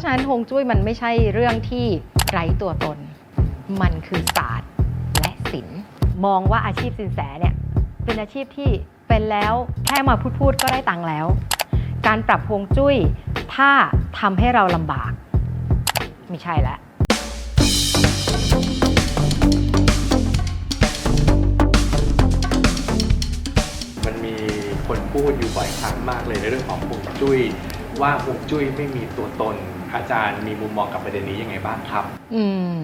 ะฉะนั้นฮวงจุ้ยมันไม่ใช่เรื่องที่ไร้ตัวตน มันคือศาสตร์และศิลป์มองว่าอาชีพสินแสเนี่ยเป็นอาชีพที่เป็นแล้วแค่มาพูดพูดๆก็ได้ตังค์แล้ว การปรับฮวงจุ้ยถ้าทำให้เราลำบาก ไม่ใช่แล้วมันมีคนพูดอยู่บ่อยครั้งมากเลยในเรื่องของฮวงจุ้ยว่าฮวงจุ้ยไม่มีตัวตน อาจารย์มีมุมมองกับประเด็นนี้ยังไงบ้างครับ อืม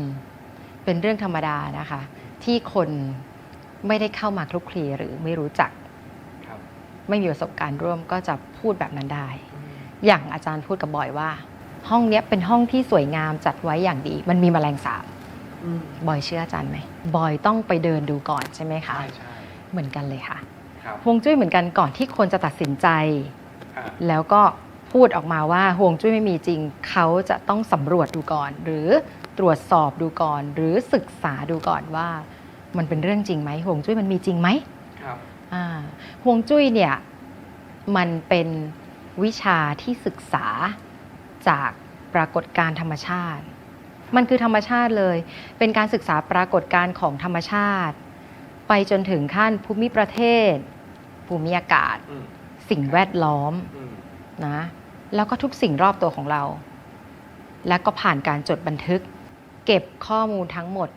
เป็นเรื่องธรรมดานะคะ ที่คนไม่ได้เข้ามาคลุกคลีหรือไม่รู้จัก ครับ ไม่มีประสบการณ์ร่วมก็จะพูดแบบนั้นได้ อย่างอาจารย์พูดกับบอยว่า ห้องเนี้ยเป็นห้องที่สวยงามจัดไว้อย่างดี มันมีแมลงสาบบอยเชื่ออาจารย์ไหมบอยต้องไปเดินดูก่อนใช่ไหมคะใช่ใช่เหมือนกันเลยค่ะครับฮวงจุ้ยเหมือนกันก่อนที่คนจะตัดสินใจ อ่า แล้วก็ พูดออกมาว่าห่วงจุ้ยไม่มีจริง เขาจะต้องสำรวจดูก่อน หรือตรวจสอบดูก่อน หรือศึกษาดูก่อนว่ามันเป็นเรื่องจริงไหมห่วงจุ้ยมันมีจริงไหมครับอ่าห่วงจุ้ยเนี่ยมันเป็นวิชาที่ศึกษาจากปรากฏการณ์ธรรมชาติ มันคือธรรมชาติเลย เป็นการศึกษาปรากฏการณ์ของธรรมชาติ ไปจนถึงขั้นภูมิประเทศ ภูมิอากาศอืมสิ่งแวดล้อมอืม นะแล้วก็ทุกสิ่งรอบตัวของเรา แล้วก็ผ่านการจดบันทึก เก็บข้อมูลทั้งหมด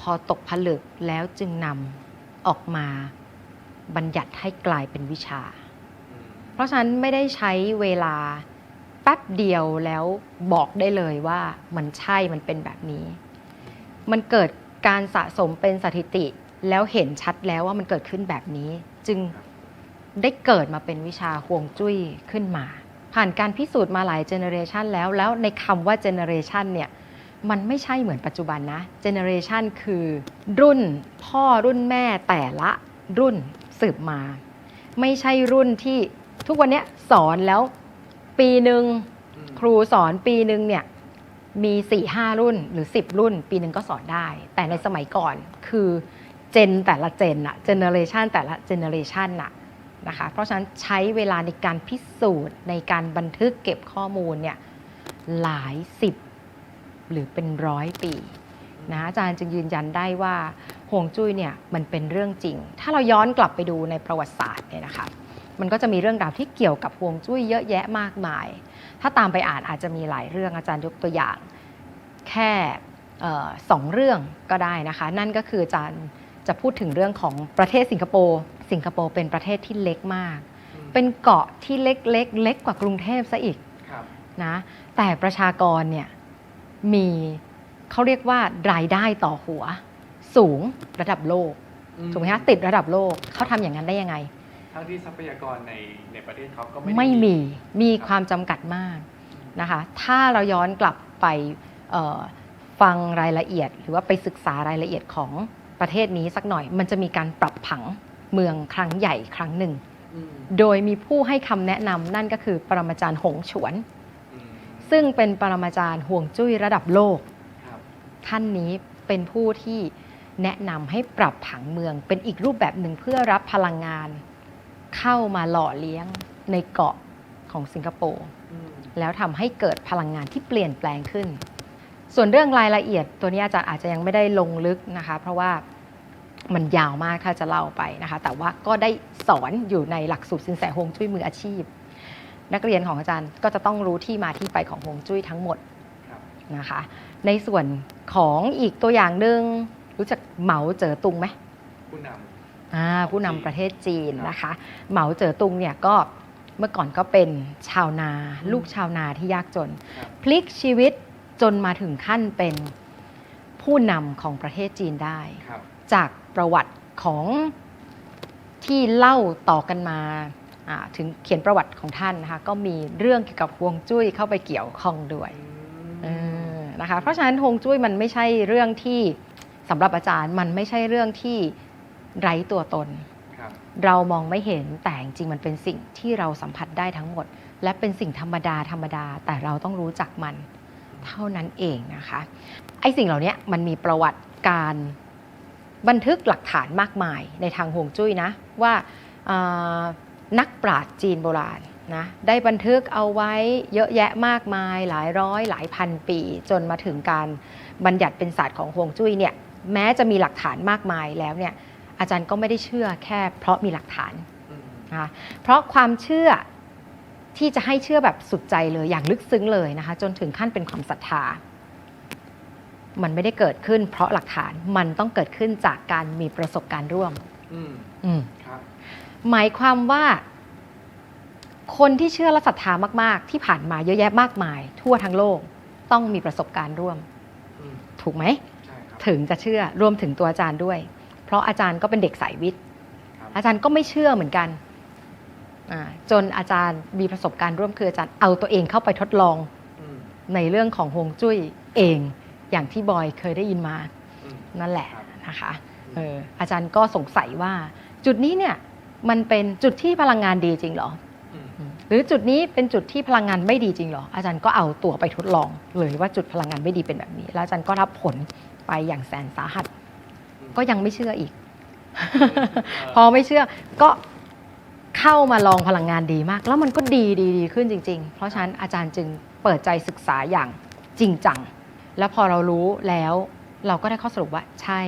พอตกผลึกแล้วจึงนำออกมาบัญญัติให้กลายเป็นวิชา เพราะฉะนั้นไม่ได้ใช้เวลาแป๊บเดียวแล้วบอกได้เลยว่ามันใช่มันเป็นแบบนี้ มันเกิดการสะสมเป็นสถิติแล้วเห็นชัดแล้วว่ามันเกิดขึ้นแบบนี้ จึง ได้เกิดมาเป็นวิชาห่วงจุ้ยขึ้นมา ผ่านการพิสูจน์มาหลายเจเนอเรชันแล้วแล้วในคำว่าเจเนอเรชันเนี่ยมันไม่ใช่เหมือนปัจจุบันนะเจเนอเรชันคือรุ่นพ่อรุ่นแม่แต่ละรุ่นสืบมา ไม่ใช่รุ่นที่ทุกวันนี้สอนแล้วปีหนึ่งครูสอนปีหนึ่งเนี่ยมี4ี่ห้ารุ่นหรือ 10 รุ่น ปีหนึ่งก็สอนได้ แต่ในสมัยก่อนคือเจนแต่ละเจนอะเจเนอเรชันแต่ละเจเนอเรชันอะ นะคะ เพราะฉะนั้นใช้เวลาในการพิสูจน์ในการบันทึกเก็บข้อมูลเนี่ยหลายสิบหรือเป็นร้อยปีนะอาจารย์จึงยืนยันได้ว่าห่วงจุ้ยเนี่ยมันเป็นเรื่องจริง ถ้าเราย้อนกลับไปดูในประวัติศาสตร์เนี่ยนะคะมันก็จะมีเรื่องราวที่เกี่ยวกับฮวงจุ้ยเยอะแยะมากมาย ถ้าตามไปอ่านอาจจะมีหลายเรื่องอาจารย์ยกตัวอย่าง แค่ออสองเรื่องก็ได้นะคะ นั่นก็คืออาจารย์จะพูดถึงเรื่องของประเทศสิงคโปร์ สิงคโปร์เป็นประเทศที่เล็กมากอืมเป็นเกาะที่เล็กๆเล็กกว่ากรุงเทพซะอีกครับนะแต่ประชากรเนี่ยมีเขาเรียกว่ารายได้ต่อหัว สูงระดับโลกถูกไหมคะติดระดับโลกเขาทำอย่างนั้นได้ยังไง ทั้งที่ทรัพยากรในในประเทศเขาก็ไม่ได้ไม่มีมีครับความจำกัดมากนะคะถ้าเราย้อนกลับไปเอ่อฟังรายละเอียด หรือว่าไปศึกษารายละเอียดของประเทศนี้สักหน่อย มันจะมีการปรับผัง เมืองครั้งใหญ่ครั้งหนึ่งอืมโดยมีผู้ให้คำแนะนำนั่นก็คือปรมาจารย์หงฉวนอืมซึ่งเป็นปรมาจารย์ห่วงจุ้ยระดับโลกครับท่านนี้เป็นผู้ที่แนะนำให้ปรับผังเมืองเป็นอีกรูปแบบหนึ่งเพื่อรับพลังงาน เข้ามาหล่อเลี้ยงในเกาะของสิงคโปร์อืมแล้วทำให้เกิดพลังงานที่เปลี่ยนแปลงขึ้น ส่วนเรื่องรายละเอียดตัวนี้อาจารย์อาจจะยังไม่ได้ลงลึกนะคะ เพราะว่า มันยาวมากถ้าจะเล่าไปนะคะ แต่ว่าก็ได้สอนอยู่ในหลักสูตรสินแสฮวงจุ้ยมืออาชีพ นักเรียนของอาจารย์ก็จะต้องรู้ที่มาที่ไปของฮวงจุ้ยทั้งหมดครับนะคะ ในส่วนของอีกตัวอย่างหนึ่งรู้จักเหมาเจ๋อตุงไหมผู้นอ่าผู้จีนนำประเทศจีนครับนะคะ เหมาเจ๋อตุงเนี่ยก็เมื่อก่อนก็เป็นชาวนาอืมลูกชาวนาที่ยากจนครับพลิกชีวิตจนมาถึงขั้นเป็น ผู้นำของประเทศจีนได้ำครับจากประวัติของที่เล่าต่อกันมาอ่าถึงเขียนประวัติของท่านนะคะก็มีเรื่องเกี่ยวกับฮวงจุ้ยเข้าไปเกี่ยวข้องด้วยเออนะคะเพราะฉะนั้นฮวงจุ้ยมันไม่ใช่เรื่องที่สำหรับอาจารย์มันไม่ใช่เรื่องที่ไร้ตัวตน ครับเรามองไม่เห็นแต่จริงๆมันเป็นสิ่งที่เราสัมผัสได้ทั้งหมด และเป็นสิ่งธรรมดาธรรมดาแต่เราต้องรู้จักมันเท่านั้นเองนะคะ ไอ้สิ่งเหล่านี้มันมีประวัติการบันทึกหลักฐานมากมายในทางห่วงจุ้ยนะว่านักปราชญ์จีนโบราณนะได้บันทึกเอาไว้เยอะแยะมากมายหลายร้อยหลายพันปี จนมาถึงการบัญญัติเป็นศาสตร์ของฮวงจุ้ยเนี่ยแม้จะมีหลักฐานมากมายแล้วเนี่ยอาจารย์ก็ไม่ได้เชื่อแค่เพราะมีหลักฐานนะคะเพราะความเชื่อที่จะให้เชื่อแบบสุดใจเลยอย่างลึกซึ้งเลยนะคะจนถึงขั้นเป็นความศรัทธา มันไม่ได้เกิดขึ้น เพราะหลักฐานมันต้องเกิดขึ้นจากการมีประสบการณ์ร่วม อืมอืมครับหมายความว่า คนที่เชื่อและศรัทธามาก ๆ ที่ผ่านมาเยอะแยะมากมาย ทั่วทั้งโลกต้องมีประสบการณ์ร่วม อืมถูกไหม ใช่ครับ ถึงจะเชื่อรวมถึงตัวอาจารย์ด้วย เพราะอาจารย์ก็เป็นเด็กสายวิทย์ ครับ อาจารย์ก็ไม่เชื่อเหมือนกันอ่าจนอาจารย์มีประสบการณ์ร่วมคืออาจารย์เอาตัวเองเข้าไปทดลองอืมในเรื่องของฮวงจุ้ยเอง อย่างที่บอยเคยได้ยินมาอืมนั่นแหละครับนะคะเอออาจารย์ก็สงสัยว่า จุดนี้เนี่ยมันเป็นจุดที่พลังงานดีจริงเหรออืมอืมหรือจุดนี้เป็นจุดที่พลังงานไม่ดีจริงเหรอ อาจารย์ก็เอาตัวไปทดลองเลยว่าจุดพลังงานไม่ดีเป็นแบบนี้ แล้วอาจารย์ก็รับผลไปอย่างแสนสาหัส ก็ยังไม่เชื่ออีก พอไม่เชื่อก็เข้ามาลองพลังงานดีมาก แล้วมันก็ดีดีดีขึ้นจริง ๆ เพราะฉะนั้นอาจารย์จึงเปิดใจศึกษาอย่างจริงจัง แล้วพอเรารู้แล้วเราก็ได้ข้อสรุปว่าใช่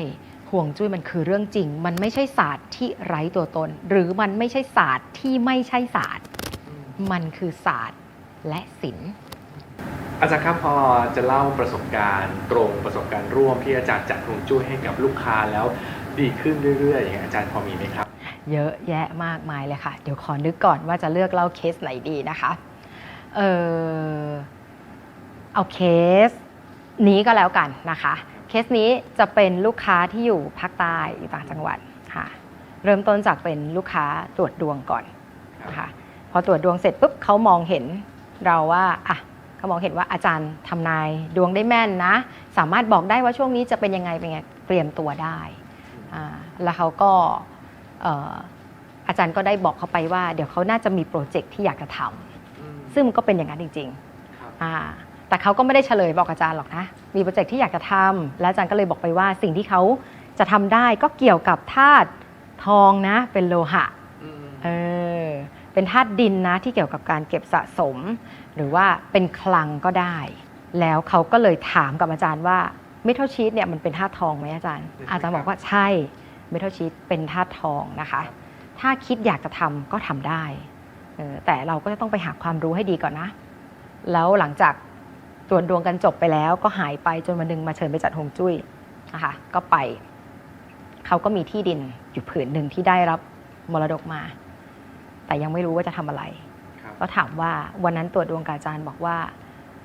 ห่วงจุ้ยมันคือเรื่องจริง มันไม่ใช่ศาสตร์ที่ไร้ตัวตน หรือมันไม่ใช่ศาสตร์ที่ไม่ใช่ศาสตร์อืมมันคือศาสตร์และศิลป์อาจารย์ครับพอจะเล่าประสบการณ์ตรงประสบการณ์ร่วมที่อาจารย์จัดฮวงจุ้ยให้กับลูกค้าแล้วดีขึ้นเรื่อยๆอย่างเงี้ยอาจารย์พอมีไหมครับ เยอะแยะมากมายเลยค่ะ เดี๋ยวขอนึกก่อนว่าจะเลือกเล่าเคสไหนดีนะคะ เออเอาเคส นี้ก็แล้วกันนะคะ เคสนี้จะเป็นลูกค้าที่อยู่ภาคใต้อยู่ต่างจังหวัดค่ะ เริ่มต้นจากเป็นลูกค้าตรวจดวงก่อนนะคะพอตรวจดวงเสร็จปุ๊บเขามองเห็นเราว่าอะเขามองเห็นว่าอาจารย์ทำนายดวงได้แม่นนะ สามารถบอกได้ว่าช่วงนี้จะเป็นยังไงเป็นไงเตรียมตัวได้อ่าแล้วเขาก็เอ่ออาจารย์ก็ได้บอกเขาไปว่า เดี๋ยวเขาน่าจะมีโปรเจกต์ที่อยากจะทำอืมซึ่งมันก็เป็นอย่างนั้นจริงครับๆอ่า แต่เขาก็ไม่ได้เฉลยบอกอาจารย์หรอกนะ มีโปรเจกต์ที่อยากจะทำแล้วอาจารย์ก็เลยบอกไปว่าสิ่งที่เขาจะทำได้ก็เกี่ยวกับธาตุทองนะ เป็นโลหะอืมเออเป็นธาตุดินนะที่เกี่ยวกับการเก็บสะสม หรือว่าเป็นคลังก็ได้ แล้วเขาก็เลยถามกับอาจารย์ว่าเมทัลชีตเนี่ยมันเป็นธาตุทองไหมอาจารย์ อาจารย์บอกว่าใช่เมทัลชีตเป็นธาตุทองนะคะ ถ้าคิดอยากจะทำก็ทำได้เออแต่เราก็จะต้องไปหาความรู้ให้ดีก่อนนะ แล้วหลังจาก ตรวจดวงกันจบไปแล้วก็หายไปจนวันหนึงมาเชิญไปจัดฮวงจุ้ยนะคะก็ไป เขาก็มีที่ดินอยู่ผืนหนึ่งที่ได้รับมรดกมา แต่ยังไม่รู้ว่าจะทำอะไรครับก็ถามว่าวันนั้นตรวจดวงกับอาจารย์บอกว่า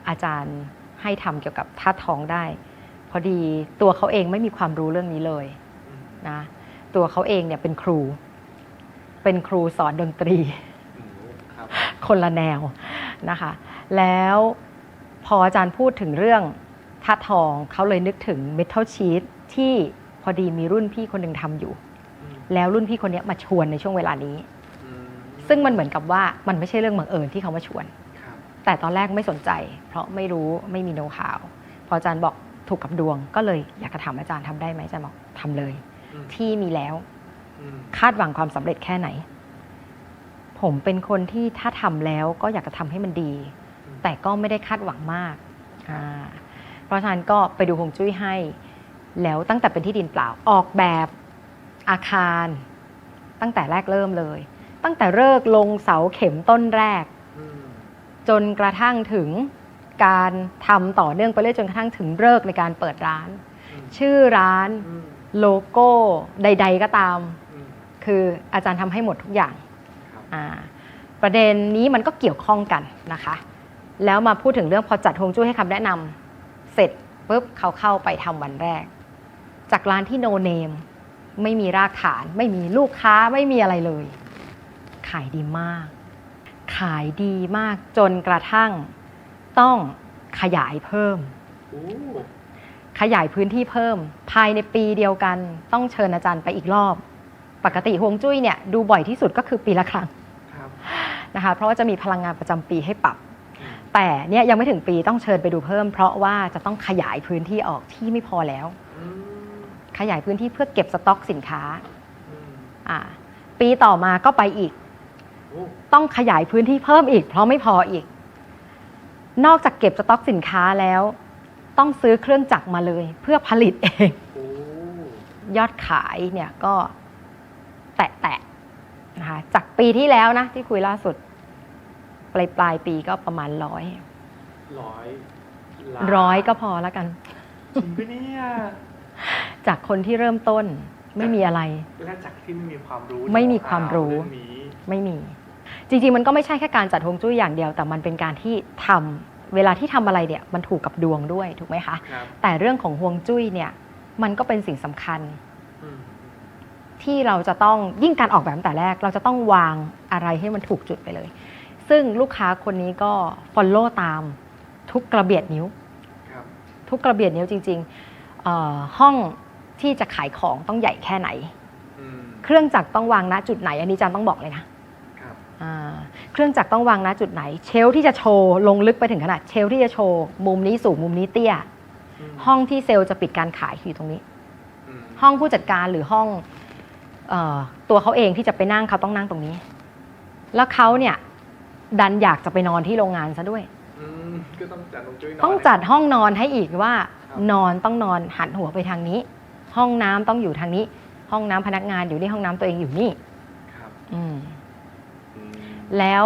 อาจารย์ให้ทำเกี่ยวกับธาตุทองได้ พอดีตัวเขาเองไม่มีความรู้เรื่องนี้เลยอืมนะตัวเขาเองเนี่ยเป็นครู เป็นครูสอนดนตรีอืมครับคนละแนวนะคะ แล้ว พออาจารย์พูดถึงเรื่องธาตุทองเขาเลยนึกถึงเมทัลชีตที่พอดีมีรุ่นพี่คนหนึ่งทำอยู่อืมแล้วรุ่นพี่คนเนี้ยมาชวนในช่วงเวลานี้อืมซึ่งมันเหมือนกับว่ามันไม่ใช่เรื่องบังเอิญที่เขามาชวนครับแต่ตอนแรกไม่สนใจ เพราะไม่รู้ไม่มีโน้ตข่าวพออาจารย์บอกถูกกับดวง ก็เลยอยากจะถามอาจารย์ทำได้ไหมอาจารย์บอกทำเลยอืมที่มีแล้วอืมคาดหวังความสำเร็จแค่ไหน ผมเป็นคนที่ถ้าทำแล้วก็อยากจะทำให้มันดี แต่ก็ไม่ได้คาดหวังมากอ่าเพราะฉะนั้นก็ไปดูฮวงจุ้ยให้ แล้วตั้งแต่เป็นที่ดินเปล่าออกแบบอาคาร ตั้งแต่แรกเริ่มเลย ตั้งแต่เลิกษ์ลงเสาเข็มต้นแรกอืมจนกระทั่งถึงการทำต่อเนื่องไปเรื่อยจนกระทั่งถึงเลิกษ์ในการเปิดร้านอืมชื่อร้านอืมโลโก้ใด ๆก็ตามอืมคืออาจารย์ทำให้หมดทุกอย่างครับอ่าประเด็นนี้มันก็เกี่ยวข้องกันนะคะ แล้วมาพูดถึงเรื่องพอจัดฮวงจุ้ยให้คำแนะนำเสร็จปุ๊บเขาเข้าไปทำวันแรก จากร้านที่โนเนมไม่มีรากฐาน ไม่มีลูกค้าไม่มีอะไรเลย ขายดีมาก ขายดีมากจนกระทั่งต้องขยายเพิ่มโอ้ขยายพื้นที่เพิ่ม ภายในปีเดียวกันต้องเชิญอาจารย์ไปอีกรอบ ปกติฮวงจุ้ยเนี่ยดูบ่อยที่สุดก็คือปีละครั้งครับนะคะเพราะว่าจะมีพลังงานประจำปีให้ปรับ แต่เนี่ยยังไม่ถึงปีต้องเชิญไปดูเพิ่ม เพราะว่าจะต้องขยายพื้นที่ออกที่ไม่พอแล้วอืมขยายพื้นที่เพื่อเก็บสต็อกสินค้าอืมอ่าปีต่อมาก็ไปอีกโอ้โอ้ต้องขยายพื้นที่เพิ่มอีก เพราะไม่พออีก นอกจากเก็บสต็อกสินค้าแล้ว ต้องซื้อเครื่องจักรมาเลย เพื่อผลิตเองโอ้ยอดขายเนี่ยก็แตะๆนะคะจากปีที่แล้วนะที่คุยล่าสุด ปลายปลายปีก็ประมาณร้อยร้อยล้านร้อยก็พอแล้วกัน จริงปะเนี่ยจากคนที่เริ่มต้นไม่มีอะไร และจากที่ไม่มีความรู้ไม่มีความรู้เรื่องนี้ไม่มี จริงๆ มันก็ไม่ใช่แค่การจัดฮวงจุ้ยอย่างเดียว แต่มันเป็นการที่ทำเวลาที่ทำอะไรเนี่ยมันถูกกับดวงด้วยถูกไหมคะ ครับแต่เรื่องของฮวงจุ้ยเนี่ยมันก็เป็นสิ่งสำคัญ อืมที่เราจะต้องยิ่งการออกแบบตั้งแต่แรก เราจะต้องวางอะไรให้มันถูกจุดไปเลย ซึ่งลูกค้าคนนี้ก็ follow ตามทุกกระเบียดนิ้ว ครับ ทุกกระเบียดนิ้วจริงๆเอ่อห้องที่จะขายของต้องใหญ่แค่ไหน อืม เครื่องจักรต้องวางณจุดไหน อันนี้จันต้องบอกเลยนะครับ อ่าเครื่องจักรต้องวางณจุดไหน เชลฟ์ที่จะโชว์ลงลึกไปถึงขนาดเชลฟ์ที่จะโชว์มุมนี้สูงมุมนี้เตี้ยอืมห้องที่เซลล์จะปิดการขายคืออยู่ตรงนี้อืมห้องผู้จัดการหรือห้องเออตัวเขาเองที่จะไปนั่งเขาต้องนั่งตรงนี้ แล้วเขาเนี่ย ดันอยากจะไปนอนที่โรงงานซะด้วย อืมก็ต้องจัดลงจุ้ยนนต้องจัดห้องนอนให้อีกว่าครับนอนต้องนอนหันหัวไปทางนี้ ห้องน้ำต้องอยู่ทางนี้ ห้องน้ำพนักงานอยู่นี่ห้องน้ำตัวเองอยู่นี่ ครับอืม อืมแล้ว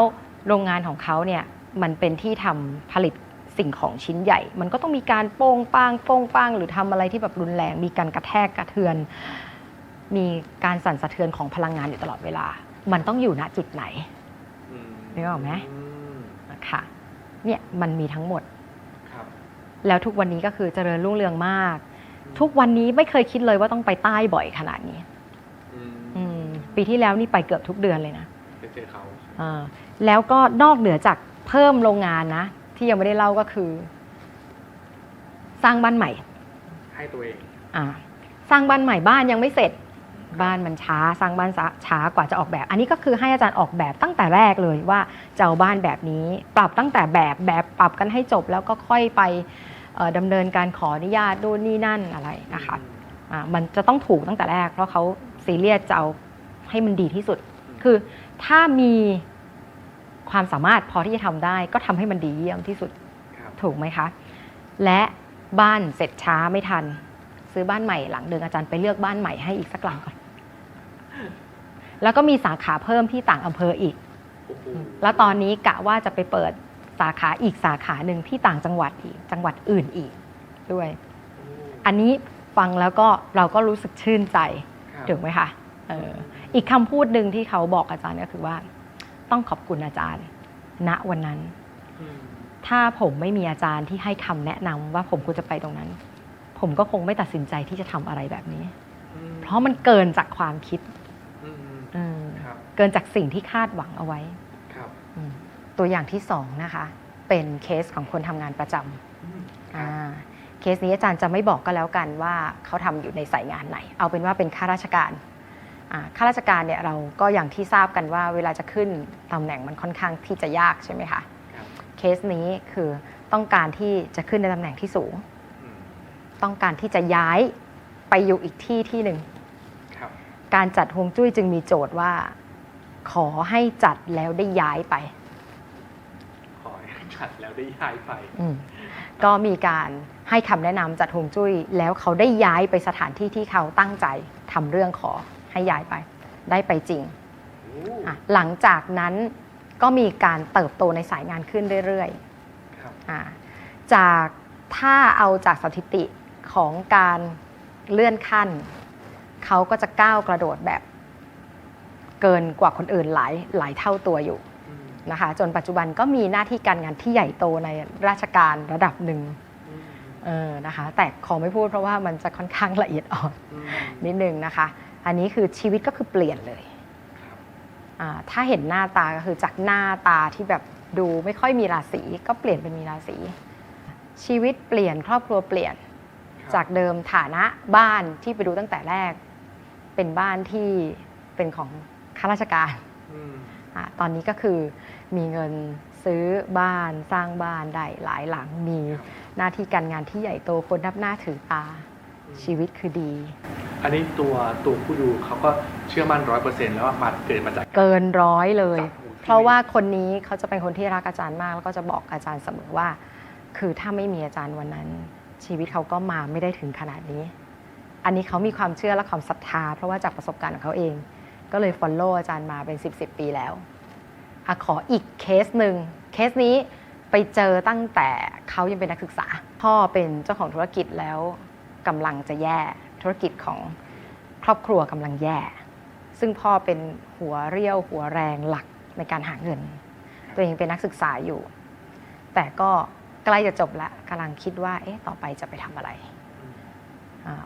โรงงานของเขาเนี่ยมันเป็นที่ทำผลิตสิ่งของชิ้นใหญ่ มันก็ต้องมีการโป้งป้างโป้งป้างหรือทำอะไรที่แบบรุนแรง มีการกระแทกกระเทือน มีการสั่นสะเทือนของพลังงานอยู่ตลอดเวลา มันต้องอยู่ณจุดไหนอืม นึกออกไหมมนะคะเนี่ยมันมีทั้งหมดครับแล้วทุกวันนี้ก็คือเจริญรุ่งเรืองมาก ทุกวันนี้ไม่เคยคิดเลยว่าต้องไปใต้บ่อยขนาดนี้อืมอืมปีที่แล้วนี่ไปเกือบทุกเดือนเลยนะไปเจอเขาอ่าแล้วก็นอกเหนือจากเพิ่มโรงงานนะ ที่ยังไม่ได้เล่าก็คือ สร้างบ้านใหม่ ให้ตัวเองอ่าสร้างบ้านใหม่บ้านยังไม่เสร็จ บ้านมันช้าสร้างบ้านช้าช้ากว่าจะออกแบบ อันนี้ก็คือให้อาจารย์ออกแบบตั้งแต่แรกเลยว่าจะเอาบ้านแบบนี้ ปรับตั้งแต่แบบแบบปรับกันให้จบแล้วก็ค่อยไปเอ่อดำเนินการขออนุญาตดูนนี่นั่นอะไรนะคะอ่ามันจะต้องถูกตั้งแต่แรก เพราะเขาซีเรียสจะเอาให้มันดีที่สุด คือถ้ามีความสามารถพอที่จะทำได้ ก็ทำให้มันดีเยี่ยมที่สุดครับถูกไหมคะ และบ้านเสร็จช้าไม่ทัน ซื้อบ้านใหม่หลังเดินอาจารย์ไปเลือกบ้านใหม่ให้อีกสักหลังก่อน แล้วก็มีสาขาเพิ่มที่ต่างอำเภออีกโอ้โหแล้วตอนนี้กะว่าจะไปเปิดสาขาอีกสาขาหนึ่งที่ต่างจังหวัดอีกจังหวัดอื่นอีกด้วยโอ้อันนี้ฟังแล้วก็เราก็รู้สึกชื่นใจครับถูกไหมคะเอออีกคำพูดหนึ่งที่เขาบอกอาจารย์ก็คือว่า ต้องขอบคุณอาจารย์ ณวันนั้นอืมถ้าผมไม่มีอาจารย์ที่ให้คำแนะนำว่าผมควรจะไปตรงนั้น ผมก็คงไม่ตัดสินใจที่จะทำอะไรแบบนี้อืมเพราะมันเกินจากความคิดอืมอืม ครับเกินจากสิ่งที่คาดหวังเอาไว้ ครับอืมตัวอย่างที่สองนะคะ เป็นเคสของคนทำงานประจำอืมคอ่ารับเคสนี้อาจารย์จะไม่บอกก็แล้วกันว่าเขาทำอยู่ในสายงานไหน เอาเป็นว่าเป็นข้าราชการอ่าข้าราชการเนี่ยเราก็อย่างที่ทราบกันว่า เวลาจะขึ้นตำแหน่งมันค่อนข้างที่จะยากใช่ไหมคะ ครับเคสนี้คือต้องการที่จะขึ้นในตำแหน่งที่สูง อืมต้องการที่จะย้ายไปอยู่อีกที่ที่หนึ่งครับ การจัดฮวงจุ้ยจึงมีโจทย์ว่า ขอให้จัดแล้วได้ย้ายไป ขอให้จัดแล้วได้ย้ายไป อืมก็มีการให้คำแนะนำจัดฮวงจุ้ย แล้วเขาได้ย้ายไปสถานที่ที่เขาตั้งใจทำเรื่องขอให้ย้ายไป ได้ไปจริง โอ้อะหลังจากนั้นก็มีการเติบโตในสายงานขึ้นเรื่อยๆครับอ่าจากถ้าเอาจากสถิติของการเลื่อนขั้น เขาก็จะก้าวกระโดดแบบเกินกว่าคนอื่นหลายหลายเท่าตัวอยู่อืมนะคะจนปัจจุบันก็มีหน้าที่การงานที่ใหญ่โตในราชการระดับหนึ่งอืมเออนะคะแต่ขอไม่พูดเพราะว่ามันจะค่อนข้างละเอียดอ่อนอืมนิดนึงนะคะ อันนี้คือชีวิตก็คือเปลี่ยนเลยครับอ่าถ้าเห็นหน้าตาก็คือจากหน้าตาที่แบบดูไม่ค่อยมีราศีก็เปลี่ยนเป็นมีราศีชีวิตเปลี่ยนครอบครัวเปลี่ยนครับจากเดิมฐานะบ้านที่ไปดูตั้งแต่แรก เป็นบ้านที่เป็นของข้าราชการอืมอาตอนนี้ก็คือมีเงินซื้อบ้านสร้างบ้านได้หลายหลังมีครับหน้าที่การงานที่ใหญ่โตคนนับหน้าถือตาอืมชีวิตคือดี อันนี้ตัวตัวผู้ดูเขาก็เชื่อมั่นร้อยเปอร์เซ็นต์แล้วว่ามาเกิดมาจากเกินร้อยเลยจากฮวงเพราะว่าคนนี้เขาจะเป็นคนที่รักอาจารย์มาก แล้วก็จะบอกอาจารย์เสมอว่า คือถ้าไม่มีอาจารย์วันนั้น ชีวิตเขาก็มาไม่ได้ถึงขนาดนี้ อันนี้เขามีความเชื่อและความศรัทธา เพราะว่าจากประสบการณ์ของเขาเอง ก็เลย follow อาจารย์มาเป็น 10บสปีแล้วอขออีกเคสหนึ่งเคสนี้ไปเจอตั้งแต่เขายังเป็นนักศึกษา พ่อเป็นเจ้าของธุรกิจแล้วกำลังจะแย่ธุรกิจของครอบครัวกำลังแย่ ซึ่งพ่อเป็นหัวเรี่ยวหัวแรงหลักในการหาเงิน ตัวเองเป็นนักศึกษาอยู่ แต่ก็ใกล้จะจบแล้วกำลังคิดว่าเอ๊ะต่อไปจะไปทำอะไร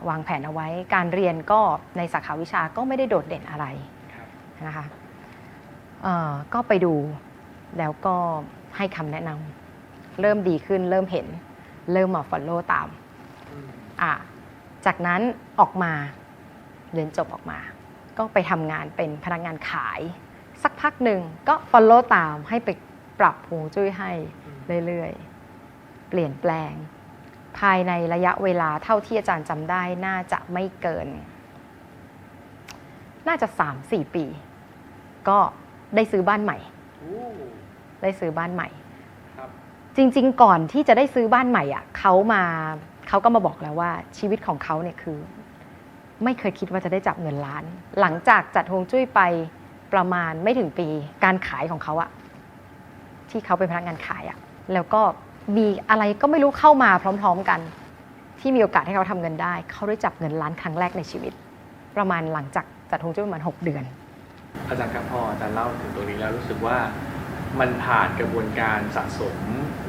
วางแผนเอาไว้ การเรียนก็ในสาขาวิชาก็ไม่ได้โดดเด่นอะไรครับนะคะเอ่อก็ไปดูแล้วก็ให้คำแนะนำเริ่มดีขึ้นเริ่มเห็น เริ่มมา follow ตามอืมอะจากนั้นออกมาเรียนจบออกมา ก็ไปทำงานเป็นพนักงานขาย สักพักหนึ่งก็ follow ตามให้ไปปรับฮวงจุ้ยให้เรื่อยๆ เปลี่ยนแปลง ภายในระยะเวลาเท่าที่อาจารย์จำได้น่าจะไม่เกิน น่าจะ3-4ปี ก็ได้ซื้อบ้านใหม่โอ้ได้ซื้อบ้านใหม่ครับจริง ๆ ก่อนที่จะได้ซื้อบ้านใหม่อะเขามาเขาก็มาบอกแล้วว่าชีวิตของเขาเนี่ยคือ ไม่เคยคิดว่าจะได้จับเงินล้าน หลังจากจัดฮวงจุ้ยไปประมาณไม่ถึงปี การขายของเขาอะที่เขาเป็นพนักงานขายอะแล้วก็ มีอะไรก็ไม่รู้เข้ามาพร้อม ๆกัน ที่มีโอกาสให้เขาทำเงินได้ เขาได้จับเงินล้านครั้งแรกในชีวิต ประมาณหลังจากจัดฮวงจุ้ยประมาณหกเดือน อาจารย์ครับพออาจารย์เล่าถึงตรงนี้แล้วรู้สึกว่ามันผ่านกระบวนการสะสม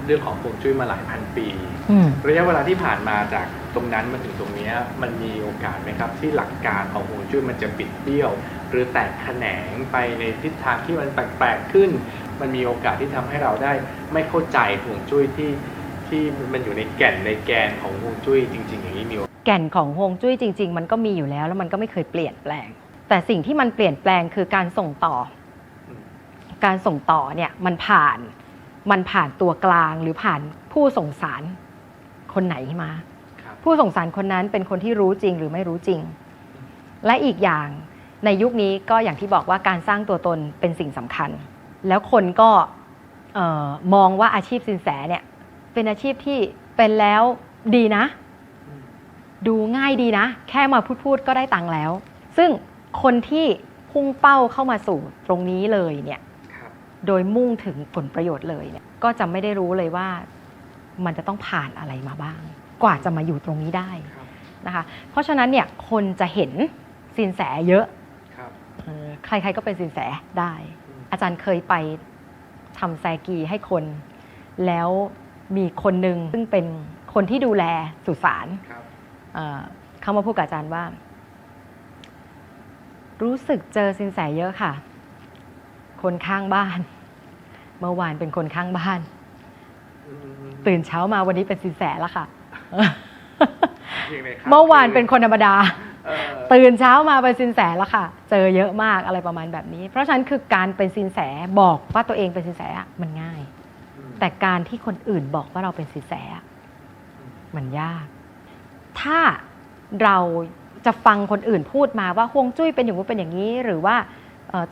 เรื่องของฮวงจุ้ยมาหลายพันปี ระยะเวลาที่ผ่านมาจากตรงนั้นมาถึงตรงเนี้ยมันมีโอกาสไหมครับ ที่หลักการของฮวงจุ้ยมันจะปิดเบี้ยว หรือแตกแขนงไปในทิศทางที่มันแปลกๆขึ้น มันมีโอกาสที่ทำให้เราได้ไม่เข้าใจฮวงจุ้ยที่ที่มันอยู่ในแก่นในแกนของฮวงจุ้ยจริง ๆ อย่างนี้มีแก่นของฮวงจุ้ยจริง ๆ มันก็มีอยู่แล้ว แล้วมันก็ไม่เคยเปลี่ยนแปลง แต่สิ่งที่มันเปลี่ยนแปลงคือการส่งต่ออืมการส่งต่อเนี่ยมันผ่านมันผ่านตัวกลางหรือผ่านผู้ส่งสารคนไหนมาครับผู้ส่งสารคนนั้นเป็นคนที่รู้จริงหรือไม่รู้จริง และอีกอย่างในยุคนี้ก็อย่างที่บอกว่าการสร้างตัวตนเป็นสิ่งสำคัญ แล้วคนก็เอ่อมองว่าอาชีพสินแสเนี่ย เป็นอาชีพที่เป็นแล้วดีนะอืมดูง่ายดีนะ แค่มาพูดพูดๆก็ได้ตังค์แล้ว ซึ่งคนที่พุ่งเป้าเข้ามาสู่ตรงนี้เลยเนี่ยครับโดยมุ่งถึงผลประโยชน์เลยเนี่ย ก็จะไม่ได้รู้เลยว่ามันจะต้องผ่านอะไรมาบ้าง กว่าจะมาอยู่ตรงนี้ได้ครับนะคะ เพราะฉะนั้นเนี่ยคนจะเห็นสินแสเยอะครับเออใครๆก็เป็นสินแสได้ อืมอาจารย์เคยไปทำแซกีให้คน แล้วมีคนหนึ่งซึ่งเป็นคนที่ดูแลสุสานครับเอ่อเขามาพูดกับอาจารย์ว่า รู้สึกเจอสินแสเยอะค่ะ คนข้างบ้าน เมื่อวานเป็นคนข้างบ้านอืมตื่นเช้ามาวันนี้เป็นสินแสแล้วค่ะยังไงครับเมื่อวานเป็นคนธรรมดาเออ ตื่นเช้ามาเป็นสินแสแล้วค่ะ เจอเยอะมากอะไรประมาณแบบนี้ เพราะฉะนั้นคือการเป็นสินแสบอกว่าตัวเองเป็นสินแสมันง่าย แต่การที่คนอื่นบอกว่าเราเป็นสินแสมันยาก ถ้าเราจะฟังคนอื่นพูดมาว่าฮวงจุ้ยเป็นอย่างนู้นเป็นอย่างนี้ หรือว่า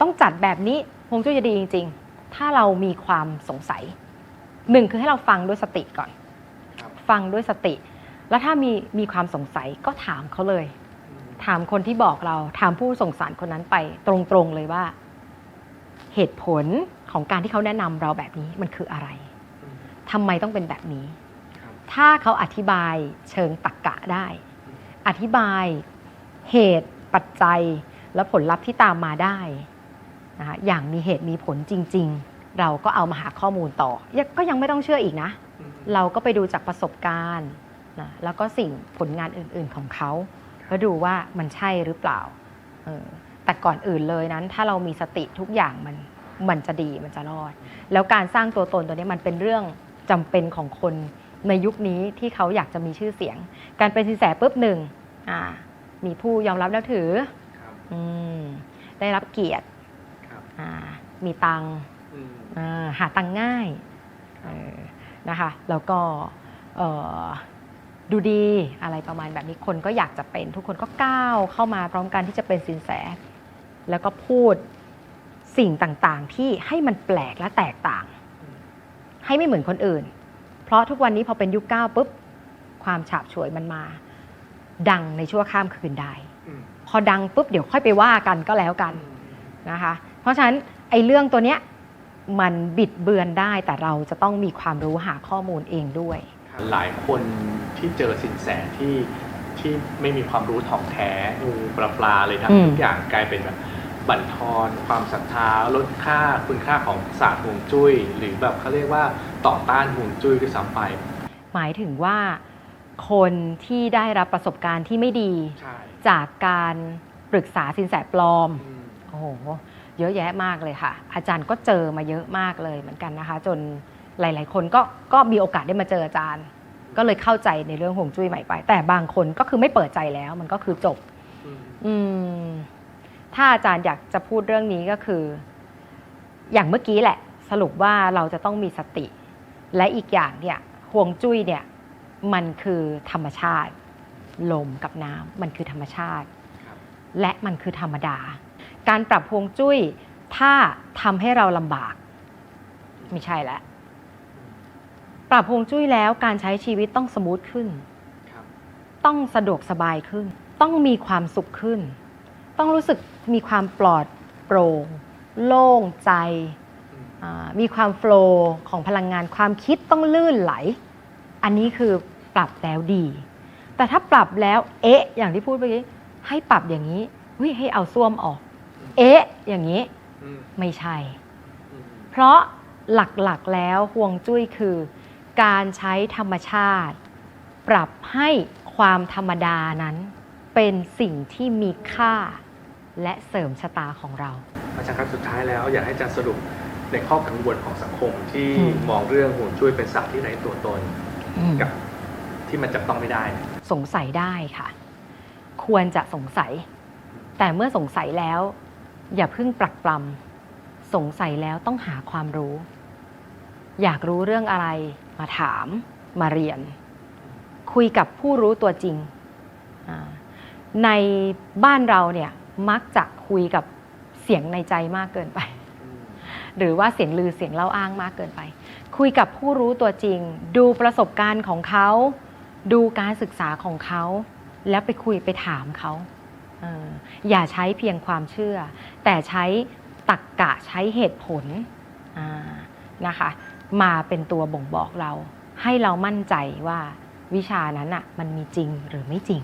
ต้องจัดแบบนี้ฮวงจุ้ยจะดีจริง ๆ ถ้าเรามีความสงสัยหนึ่งคือให้เราฟังด้วยสติก่อน ฟังด้วยสติ แล้วถ้ามีมีความสงสัยก็ถามเขาเลย ถามคนที่บอกเราถามผู้ส่งสารคนนั้นไป ตรงๆเลยว่า เหตุผลของการที่เขาแนะนำเราแบบนี้มันคืออะไรอืมทำไมต้องเป็นแบบนี้ครับถ้าเขาอธิบายเชิงตรรกกะได้ อธิบายเหตุปัจจัยและผลลัพธ์ที่ตามมาได้นะคะอย่างมีเหตุมีผลจริง ๆ เราก็เอามาหาข้อมูลต่อยังก็ยังไม่ต้องเชื่ออีกนะอืมเราก็ไปดูจากประสบการณ์นะแล้วก็สิ่งผลงานอื่น ๆของเขา แล้วดูว่ามันใช่หรือเปล่าเออแต่ก่อนอื่นเลยนั้น ถ้าเรามีสติทุกอย่างมันมันจะดีมันจะรอด แล้วการสร้างตัวตนตัวนี้มันเป็นเรื่องจำเป็นของคนในยุคนี้ที่เขาอยากจะมีชื่อเสียง การเป็นสินแสปุ๊บหนึ่งอ่ามีผู้ยอมรับแล้วถือครับอืมได้รับเกียรติครับอ่ามีตังค์อืมอ่าหาตังค์ง่ายเออนะคะ แล้วก็เอ่อ ดูดีอะไรประมาณแบบนี้คนก็อยากจะเป็น ทุกคนก็ก้าวเข้ามาพร้อมกันที่จะเป็นสินแส แล้วก็พูดสิ่งต่างๆ ที่ให้มันแปลกและแตกต่าง ให้ไม่เหมือนคนอื่น เพราะทุกวันนี้พอเป็นยุคเก้าปุ๊บ ความฉาบฉวยมันมา ดังในชั่วข้ามคืนได้อืมพอดังปุ๊บเดี๋ยวค่อยไปว่ากันก็แล้วกันนะคะ เพราะฉะนั้นไอ้เรื่องตัวเนี้ยมันบิดเบือนได้แต่เราจะต้องมีความรู้หาข้อมูลเองด้วย หลายคนที่เจอสินแสที่ที่ไม่มีความรู้ถ่องแท้งูปลาปลาเลยทั้งอืมทุกอย่างกลายเป็นแบบบั่นทอนความศรัทธาลดค่าคุณค่าของศาสตร์ห่วงจุ้ย หรือแบบเขาเรียกว่าต่อต้านห่วงจุ้ยด้วยซ้ำไป หมายถึงว่าคนที่ได้รับประสบการณ์ที่ไม่ดีใช่จากการปรึกษาสินแสปลอมอืมโอ้โหเยอะแยะมากเลยค่ะ อาจารย์ก็เจอมาเยอะมากเลยเหมือนกันนะคะ จน หลาย ๆ คนก็ก็มีโอกาสได้มาเจออาจารย์ ก็เลยเข้าใจในเรื่องห่วงจุ้ยใหม่ไป แต่บางคนก็คือไม่เปิดใจแล้ว มันก็คือจบอืมอืม ถ้าอาจารย์อยากจะพูดเรื่องนี้ก็คือ อย่างเมื่อกี้แหละ สรุปว่าเราจะต้องมีสติ และอีกอย่างเนี่ยห่วงจุ้ยเนี่ย มันคือธรรมชาติ ลมกับน้ำมันคือธรรมชาติครับและมันคือธรรมดา การปรับฮวงจุ้ยถ้าทำให้เราลำบาก ไม่ใช่แล้ว ปรับฮวงจุ้ยแล้วการใช้ชีวิตต้องสมูทขึ้น ครับต้องสะดวกสบายขึ้น ต้องมีความสุขขึ้น ต้องรู้สึกมีความปลอดโปร่งโล่งใจอืมอ่ามีความโฟลว์ของพลังงานความคิดต้องลื่นไหล อันนี้คือปรับแล้วดี แต่ถ้าปรับแล้วเอ๊ะ อย่างที่พูดเมื่อกี้ให้ปรับอย่างนี้วิให้เอาส้วมออก เอ๊ะ อย่างนี้อืมไม่ใช่ อืมเพราะหลักๆแล้วห่วงจุ้ยคือ การใช้ธรรมชาติ ปรับให้ความธรรมดานั้น เป็นสิ่งที่มีค่า และเสริมชะตาของเรา อาจารย์ครับสุดท้ายแล้วอยากให้อาจารย์สรุปในข้อกังวลของสังคมที่อืมมองเรื่องห่วงจุ้ยเป็นศาสตร์ที่ไร้ตัวตนกับที่มันจับต้องไม่ได้เนี่ยสงสัยได้ค่ะ ควรจะสงสัย แต่เมื่อสงสัยแล้ว อย่าเพิ่งปรักปรำสงสัยแล้วต้องหาความรู้ อยากรู้เรื่องอะไร มาถามมาเรียน คุยกับผู้รู้ตัวจริงอ่าในบ้านเราเนี่ยมักจะคุยกับเสียงในใจมากเกินไป หรือว่าเสียงลือเสียงเล่าอ้างมากเกินไป คุยกับผู้รู้ตัวจริง ดูประสบการณ์ของเขา ดูการศึกษาของเขา แล้วไปคุยไปถามเขาเอออย่าใช้เพียงความเชื่อ แต่ใช้ตักกะใช้เหตุผลอ่านะคะ มาเป็นตัวบ่งบอกเรา ให้เรามั่นใจว่าวิชานั้นอะมันมีจริงหรือไม่จริง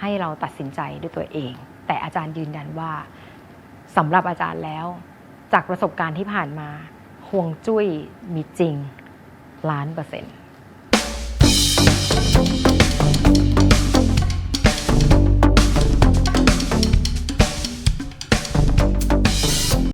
ให้เราตัดสินใจด้วยตัวเอง แต่อาจารย์ยืนยันว่าสำหรับอาจารย์แล้ว จากประสบการณ์ที่ผ่านมาห่วงจุ้ยมีจริงล้านเปอร์เซ็นต์